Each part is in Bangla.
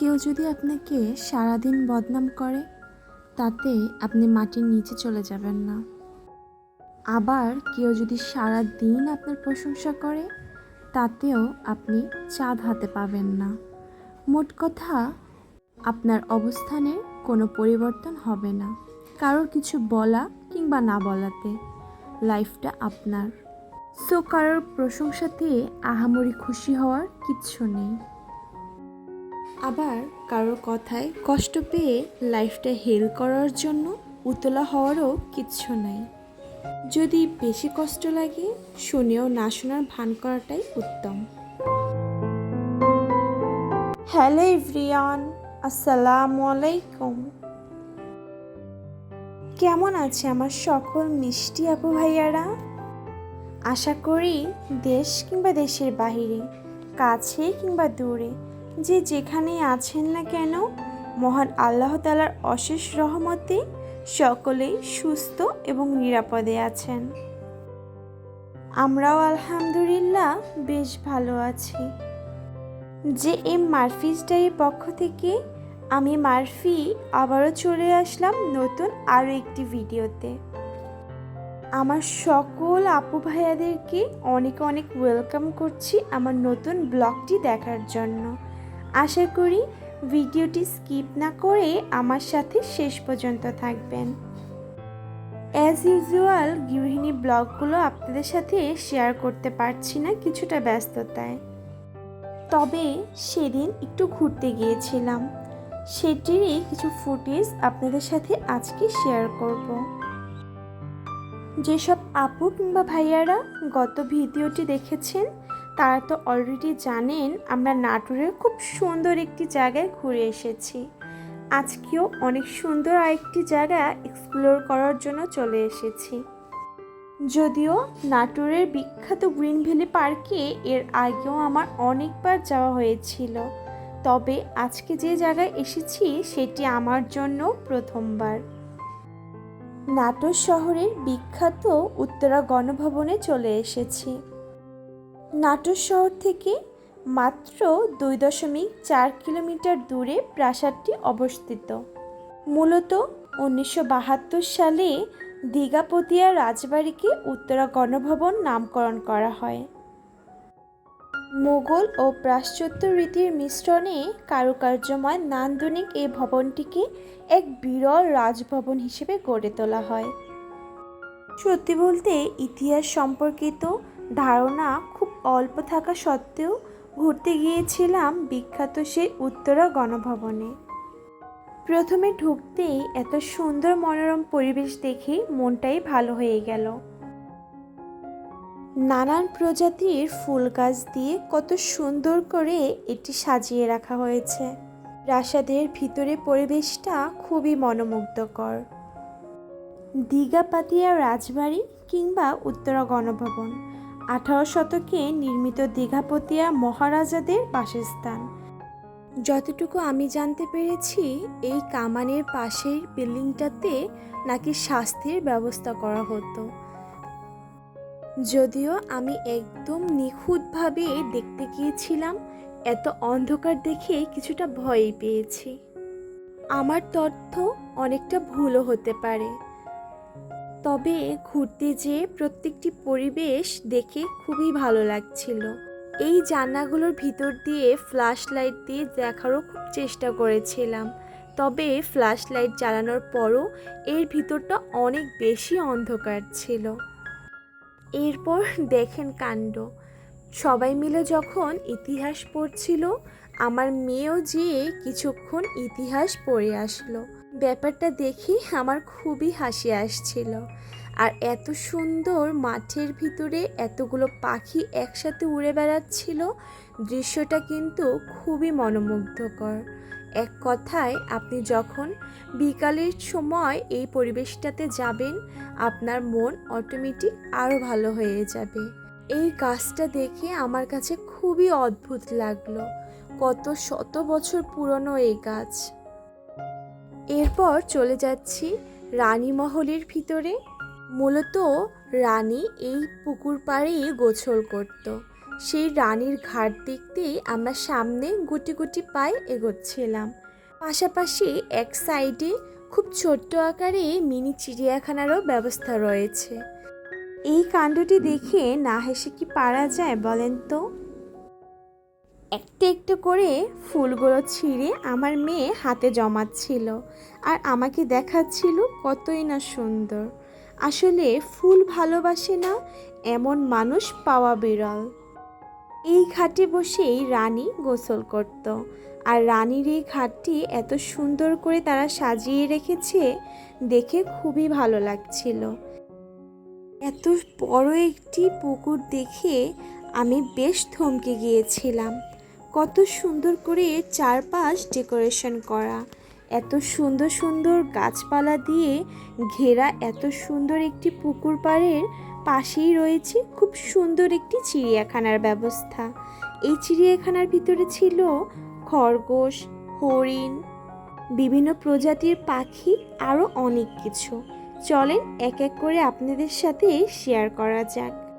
কেউ যদি আপনাকে সারাদিন বদনাম করে, তাতে আপনি মাটির নিচে চলে যাবেন না। আবার কেউ যদি সারা দিন আপনার প্রশংসা করে, তাতেও আপনি চাঁদ হাতে পাবেন না। মোট কথা, আপনার অবস্থানের কোনো পরিবর্তন হবে না। কারোর কিছু বলা কিংবা না বলাতে লাইফটা আপনার। সো কারোর প্রশংসাতে আহামরি খুশি হওয়ার কিচ্ছু নেই। আবার কারোর কথায় কষ্ট পেয়ে লাইফটা হেল করার জন্য উতলা হওয়ারও কিচ্ছু নাই। যদি বেশি কষ্ট লাগে, শুনেও না শোনার ভান করাটাই উত্তম। হ্যালো এভরিওয়ান, আসসালামু আলাইকুম। কেমন আছে আমার সকল মিষ্টি আপু ভাইয়ারা? আশা করি দেশ কিংবা দেশের বাহিরে, কাছে কিংবা দূরে যে যেখানেই আছেন না কেন, মহান আল্লাহ তালার অশেষ রহমতে সকলেই সুস্থ এবং নিরাপদে আছেন। আমরাও আলহামদুলিল্লাহ বেশ ভালো আছি। যে এম মারফিস ডায়ের পক্ষ থেকে আমি মারফি আবারও চলে আসলাম নতুন আরও একটি ভিডিওতে। আমার সকল আপু ভাইয়াদেরকে অনেক অনেক ওয়েলকাম করছি আমার নতুন ব্লগটি দেখার জন্য। আশা করি ভিডিওটি স্কিপ না করে আমার সাথে শেষ পর্যন্ত থাকবেন। অ্যাজ ইউজুয়াল গৃহিণী ব্লগগুলো আপনাদের সাথে শেয়ার করতে পারছি না কিছুটা ব্যস্ততায়। তবে সেদিন একটু ঘুরতে গিয়েছিলাম। সেটিরই কিছু ফুটেজ আপনাদের সাথে আজকে শেয়ার করব। যেসব আপু কিংবা ভাইয়ারা গত ভিডিওটি দেখেছেন তারা তো অলরেডি জানেন আমরা নাটোরের খুব সুন্দর একটি জায়গায় ঘুরে এসেছি। আজকেও অনেক সুন্দর আরেকটি জায়গা এক্সপ্লোর করার জন্য চলে এসেছি। যদিও নাটোরের বিখ্যাত গ্রিন ভ্যালি পার্কে এর আগেও আমার অনেকবার যাওয়া হয়েছিল। তবে আজকে যে জায়গায় এসেছি সেটি আমার জন্য প্রথমবার। নাটোর শহরের বিখ্যাত উত্তরা গণভবনে চলে এসেছি। নাটোর শহর থেকে মাত্র দুই দশমিক চার কিলোমিটার দূরে প্রাসাদটি অবস্থিত। মূলত উনিশশো বাহাত্তর সালে দীঘাপতিয়া রাজবাড়িকে উত্তরা গণভবন নামকরণ করা হয়। মোগল ও পাশ্চাত্য রীতির মিশ্রণে কারুকার্যময় নান্দনিক এই ভবনটিকে এক বিরল রাজভবন হিসেবে গড়ে তোলা হয়। সত্যি বলতে ইতিহাস সম্পর্কিত ধারণা খুব অল্প থাকা সত্ত্বেও ঘুরতে গিয়েছিলাম বিখ্যাত সেই উত্তরা গণভবনে। প্রথমে ঢুকতেই এত সুন্দর মনোরম পরিবেশ দেখে মনটাই ভালো হয়ে গেল। নানান প্রজাতির ফুল গাছ দিয়ে কত সুন্দর করে এটি সাজিয়ে রাখা হয়েছে। প্রাসাদের ভিতরে পরিবেশটা খুবই মনোমুগ্ধকর। দীঘাপাতিয়া রাজবাড়ি কিংবা উত্তরা গণভবন। আঠারো শতকে নির্মিত দীঘাপতিয়া মহারাজাদের বাসস্থান। যতটুকু আমি জানতে পেরেছি, এই কামানের পাশের বিল্ডিংটাতে নাকি স্বাস্থ্যের ব্যবস্থা করা হতো। যদিও আমি একদম নিখুঁতভাবে দেখতে গিয়েছিলাম, এত অন্ধকার দেখে কিছুটা ভয়ই পেয়েছি। আমার তথ্য অনেকটা ভুলও হতে পারে। তবে ঘুরতে যেয়ে প্রত্যেকটি পরিবেশ দেখে খুবই ভালো লাগছিল। এই জানলাগুলোর ভিতর দিয়ে ফ্ল্যাশ লাইট দিয়ে দেখারও খুব চেষ্টা করেছিলাম। তবে ফ্ল্যাশ লাইট জ্বালানোর পরও এর ভিতরটা অনেক বেশি অন্ধকার ছিল। এরপর দেখেন কাণ্ড। সবাই মিলে যখন ইতিহাস পড়ছিল, আমার মেয়েও যেয়ে কিছুক্ষণ ইতিহাস পড়ে আসলো। ব্যাপারটা দেখে আমার খুবই হাসি আসছিল। আর এত সুন্দর মাঠের ভিতরে এতগুলো পাখি একসাথে উড়ে বেড়াচ্ছিল, দৃশ্যটা কিন্তু খুবই মনোমুগ্ধকর। এক কথায়, আপনি যখন বিকালের সময় এই পরিবেশটাতে যাবেন, আপনার মন অটোমেটিক আরও ভালো হয়ে যাবে। এই গাছটা দেখে আমার কাছে খুবই অদ্ভুত লাগল। কত শত বছর পুরনো এই গাছ। এরপর চলে যাচ্ছি রানী মহলের ভিতরে। মূলত রানী এই পুকুর পাড়েই গোছল করত। সেই রানীর ঘাট দেখতেই আমরা সামনে গুটি গুটি পায়ে এগোচ্ছিলাম। পাশাপাশি এক সাইডে খুব ছোট্ট আকারে মিনি চিড়িয়াখানারও ব্যবস্থা রয়েছে। এই কাণ্ডটি দেখে না হেসে কি পারা যায় বলেন তো? একটা একটু করে ফুলগুলো ছিঁড়ে আমার মেয়ে হাতে জমাচ্ছিল আর আমাকে দেখাচ্ছিল কতই না সুন্দর। আসলে ফুল ভালোবাসে না, এমন মানুষ পাওয়া বিরল। এই ঘাটে বসেই রানী গোসল করত আর রানীর এই ঘাটটি এত সুন্দর করে তারা সাজিয়ে রেখেছে, দেখে খুবই ভালো লাগছিল। এত বড় একটি পুকুর দেখে আমি বেশ থমকে গিয়েছিলাম। কত সুন্দর করে চারপাশ ডেকোরেশন করা। এত সুন্দর সুন্দর গাছপালা দিয়ে ঘেরা এত সুন্দর একটি পুকুর পাড়ের পাশেই রয়েছে খুব সুন্দর একটি চিড়িয়াখানার ব্যবস্থা। এই চিড়িয়াখানার ভিতরে ছিল খরগোশ, হরিণ, বিভিন্ন প্রজাতির পাখি আরও অনেক কিছু। চলেন এক এক করে আপনাদের সাথে শেয়ার করা যাক।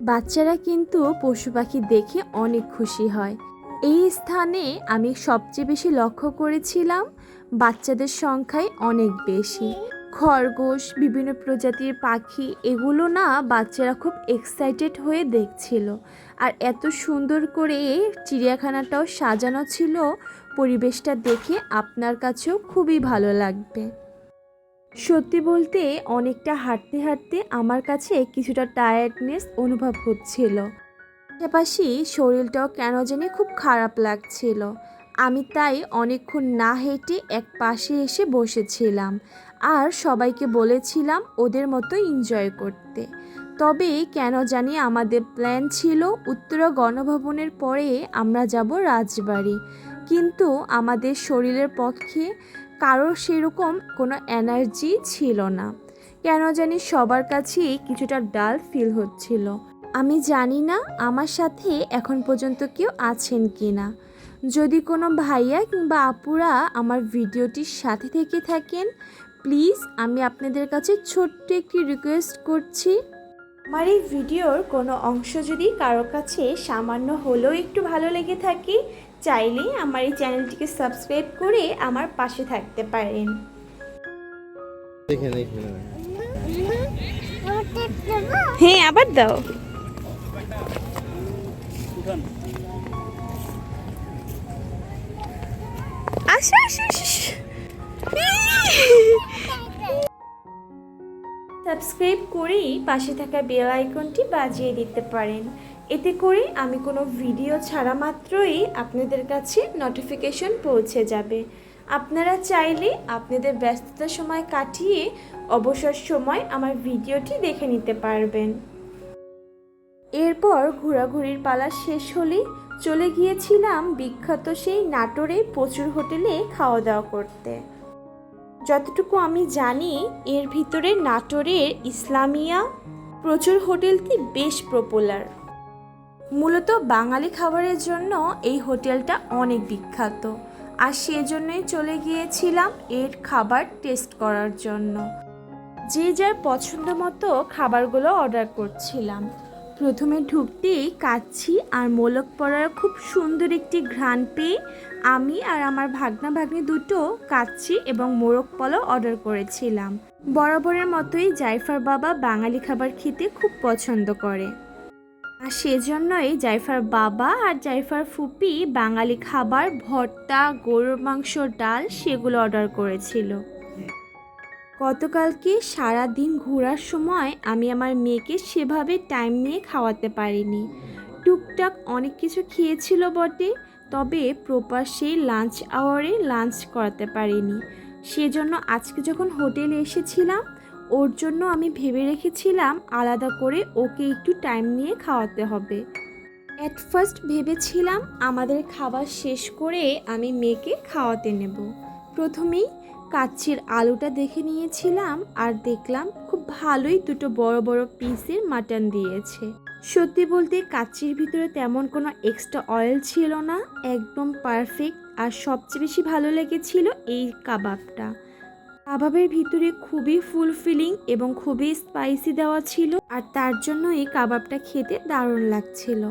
বাচ্চারা কিন্তু পশু পাখি দেখে অনেক খুশি হয়। এই স্থানে আমি সবচেয়ে বেশি লক্ষ্য করেছিলাম বাচ্চাদের সংখ্যাই অনেক বেশি। খরগোশ, বিভিন্ন প্রজাতির পাখি, এগুলো না বাচ্চারা খুব এক্সাইটেড হয়ে দেখছিল। আর এত সুন্দর করে চিড়িয়াখানাটাও সাজানো ছিল, পরিবেশটা দেখে আপনার কাছেও খুবই ভালো লাগবে। সত্যি বলতে অনেকটা হাঁটতে হাঁটতে আমার কাছে কিছুটা টায়ার্ডনেস অনুভব হচ্ছিল। পাশাপাশি শরীরটাও কেন জানি খুব খারাপ লাগছিল। আমি তাই অনেকক্ষণ না হেঁটে এক পাশে এসে বসেছিলাম আর সবাইকে বলেছিলাম ওদের মতো এনজয় করতে। তবে কেন জানি আমাদের প্ল্যান ছিল উত্তরা গণভবনের পরে আমরা যাব রাজবাড়ি। কিন্তু আমাদের শরীরের পক্ষে কারোর সেরকম কোনো এনার্জি ছিল না। কেন জানি সবার কাছেই কিছুটা ডাল ফিল হচ্ছিল। আমি জানি না আমার সাথে এখন পর্যন্ত কেউ আছেন কি না যদি কোনো ভাইয়া কিংবা আপুরা আমার ভিডিওটির সাথে থেকে থাকেন, প্লিজ আমি আপনাদের কাছে ছোট্ট একটি রিকোয়েস্ট করছি। আমার এই ভিডিওর কোনো অংশ যদি কারও কাছে সামান্য হলেও একটু ভালো লেগে থাকে চাইলেই আমার এই চ্যানেলটিকে সাবস্ক্রাইব করে আমার পাশে থাকতে পারেন। হ্যাঁ আবার দাও। আসো। সাবস্ক্রাইব করেই পাশে থাকা বেল আইকনটি বাজিয়ে দিতে পারেন। এতে করে আমি কোনো ভিডিও ছাড়া মাত্রই আপনাদের কাছে নোটিফিকেশন পৌঁছে যাবে। আপনারা চাইলে আপনাদের ব্যস্ততার সময় কাটিয়ে অবসর সময় আমার ভিডিওটি দেখে নিতে পারবেন। এরপর ঘোরাঘুরির পালা শেষ হলেই চলে গিয়েছিলাম বিখ্যাত সেই নাটোরে প্রচুর হোটেলে খাওয়া দাওয়া করতে। যতটুকু আমি জানি, এর ভিতরে নাটোরের ইসলামিয়া প্রচুর হোটেলটি বেশ পপুলার মূলত বাঙালি খাবারের জন্য এই হোটেলটা অনেক বিখ্যাত। আর সেজন্যই চলে গিয়েছিলাম এর খাবার টেস্ট করার জন্য। যে যার পছন্দ মতো খাবারগুলো অর্ডার করছিলাম। প্রথমে ঢুকতেই কাচ্ছি আর মোলক পড়ার খুব সুন্দর একটি ঘ্রাণ পেয়ে আমি আর আমার ভাগনা ভাগ্নি দুটো কাচ্ছি এবং মোরগ পোলাও অর্ডার করেছিলাম। বরাবরের মতোই জাইফার বাবা বাঙালি খাবার খেতে খুব পছন্দ করে। আর সেজন্যই জাইফার বাবা আর জাইফার ফুপি বাঙালি খাবার, ভর্তা, গরুর মাংস, ডাল সেগুলো অর্ডার করেছিল। গতকালকে সারা দিন ঘোরার সময় আমি আমার মেয়েকে সেভাবে টাইম নিয়ে খাওয়াতে পারিনি। টুকটাক অনেক কিছু খেয়েছিল বটে, তবে প্রপার সেই লাঞ্চ আওয়ারে লাঞ্চ করাতে পারিনি। সেজন্য আজকে যখন হোটেলে এসেছিলাম ওর জন্য আমি ভেবে রেখেছিলাম আলাদা করে ওকে একটু টাইম নিয়ে খাওয়াতে হবে। অ্যাট ফার্স্ট ভেবেছিলাম আমাদের খাবার শেষ করে আমি মেয়েকে খাওয়াতে নেব। প্রথমেই কাচ্চির আলুটা দেখে নিয়েছিলাম আর দেখলাম খুব ভালোই দুটো বড় বড় পিসের মাটন দিয়েছে। সত্যি বলতে কাচ্চির ভিতরে তেমন কোনো এক্সট্রা অয়েল ছিল না, একদম পারফেক্ট আর সবচেয়ে বেশি ভালো লেগেছিল এই কাবাবটা। কাবাবের ভিতরে খুবই ফুলফিলিং এবং খুবই স্পাইসি দেওয়া ছিল আর তার জন্য এই কাবাবটা খেতে দারুণ লাগছিল।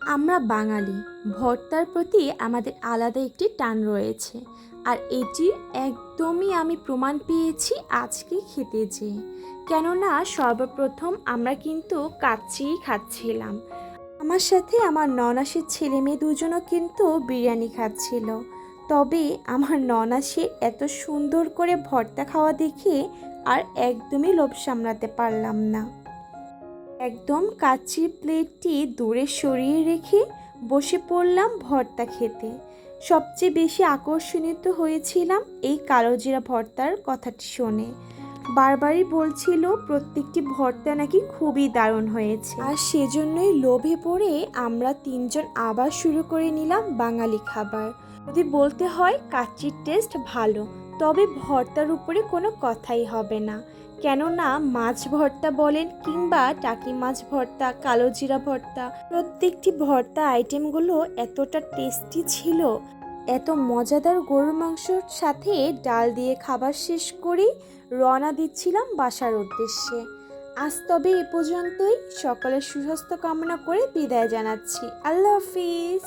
আমরা বাঙালি, ভর্তার প্রতি আমাদের আলাদা একটি টান রয়েছে আর এটি একদমই আমি প্রমাণ পেয়েছি আজকে খেতে যেয়ে কেননা সর্বপ্রথম আমরা কিন্তু কাচ্চিই খাচ্ছিলাম। আমার সাথে আমার ননাসের ছেলে মেয়ে দুজনও কিন্তু বিরিয়ানি খাচ্ছিল। তবে আমার ননাসের এত সুন্দর করে ভর্তা খাওয়া দেখে আর একদমই লোভ সামলাতে পারলাম না। একদম কাচির প্লেটটি দূরে সরিয়ে রেখে বসে পড়লাম ভর্তা খেতে। সবচেয়ে বেশি আকর্ষণিত হয়েছিলাম এই কালোজিরা ভর্তার কথাটি শুনে। বারবারই বলছিল, প্রত্যেকটি ভর্তা নাকি খুবই দারুণ হয়েছে। আর সেজন্যই লোভে পড়ে আমরা তিনজন আবার শুরু করে নিলাম বাঙালি খাবার। যদি বলতে হয় কাচ্চির টেস্ট ভালো, তবে ভর্তার উপরে কোনো কথাই হবে না। কেননা মাছ ভর্তা বলেন কিংবা টাকি মাছ ভর্তা, কালো জিরা ভর্তা, প্রত্যেকটি ভর্তা আইটেমগুলো এতটা টেস্টি ছিল, এত মজাদার গরুর মাংসর সাথে ডাল দিয়ে খাবার শেষ করেই রওনা দিচ্ছিলাম বাসার উদ্দেশ্যে। আজ তবে এ পর্যন্তই। সকলের সুস্বাস্থ্য কামনা করে বিদায় জানাচ্ছি। আল্লাহ হাফিজ।